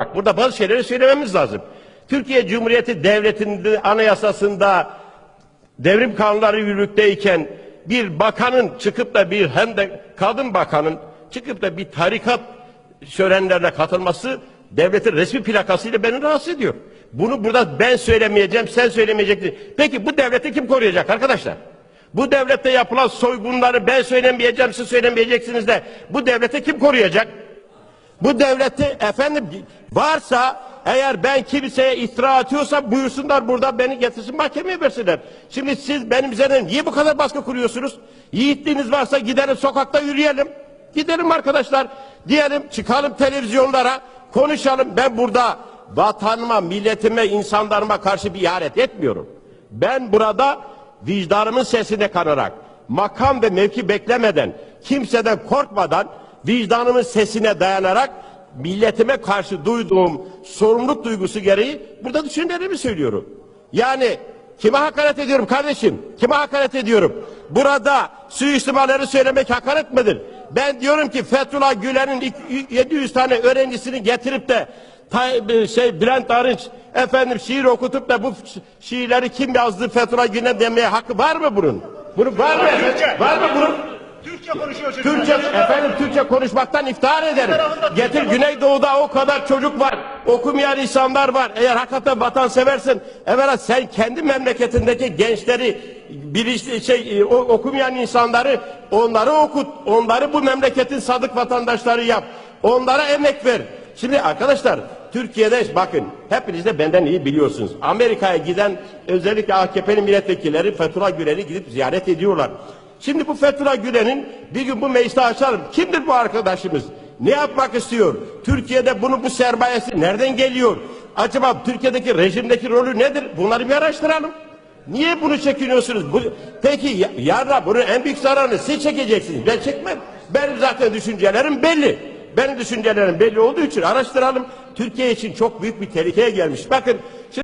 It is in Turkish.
Bak burada bazı şeyleri söylememiz lazım. Türkiye Cumhuriyeti Devleti'nin anayasasında devrim kanunları yürürlükteyken bir bakanın çıkıp da bir hem de kadın bakanın çıkıp da bir tarikat şörenlerine katılması devletin resmi plakasıyla beni rahatsız ediyor. Bunu burada ben söylemeyeceğim, sen söylemeyeceksin. Peki bu devleti kim koruyacak arkadaşlar? Bu devlette yapılan soygunları ben söylemeyeceğim, siz söylemeyeceksiniz de bu devleti kim koruyacak? Bu devleti efendim varsa eğer ben kimseye iftira atıyorsam buyursunlar burada beni getirsin mahkemeye versinler. Şimdi siz benim üzerine niye bu kadar baskı kuruyorsunuz? Yiğitliğiniz varsa gidelim sokakta yürüyelim. Gidelim arkadaşlar. Diyelim çıkalım televizyonlara konuşalım. Ben burada vatanıma, milletime, insanlarıma karşı bir ihanet etmiyorum. Ben burada vicdanımın sesine kanarak, makam ve mevki beklemeden, kimseden korkmadan, vicdanımın sesine dayanarak milletime karşı duyduğum sorumluluk duygusu gereği burada düşüncelerimi söylüyorum. Yani kime hakaret ediyorum kardeşim? Kime hakaret ediyorum? Burada suistimalleri söylemek hakaret midir? Ben diyorum ki Fethullah Gülen'in ilk 700 tane öğrencisini getirip de şey Bülent Arınç efendim şiir okutup da bu şiirleri kim yazdı Fethullah Gülen demeye hakkı var mı bunun? Bunun var mı? Var mı bunun? Türkçe konuşuyorsun. Türkçe efendim Türkçe konuşmaktan iftihar ederim. Getir Güneydoğu'da o kadar çocuk var. Okumayan insanlar var. Eğer hakikaten vatan seversin, evvela sen kendi memleketindeki gençleri bilinçli şey e, okumayan insanları onları okut. Onları bu memleketin sadık vatandaşları yap. Onlara emek ver. Şimdi arkadaşlar Türkiye'de bakın hepiniz de benden iyi biliyorsunuz. Amerika'ya giden özellikle AKP'li milletvekilleri Fethullah Gülen'i gidip ziyaret ediyorlar. Şimdi bu Fethullah Gülen'in bir gün bu mecliste açalım. Kimdir bu arkadaşımız? Ne yapmak istiyor? Türkiye'de bunu bu sermayesi nereden geliyor? Acaba Türkiye'deki rejimdeki rolü nedir? Bunları bir araştıralım. Niye bunu çekiniyorsunuz? Bu, peki ya- yarın bunun en büyük zararını siz çekeceksiniz. Ben çekmem. Benim zaten düşüncelerim belli. Benim düşüncelerim belli olduğu için araştıralım. Türkiye için çok büyük bir tehlikeye gelmiş. Bakın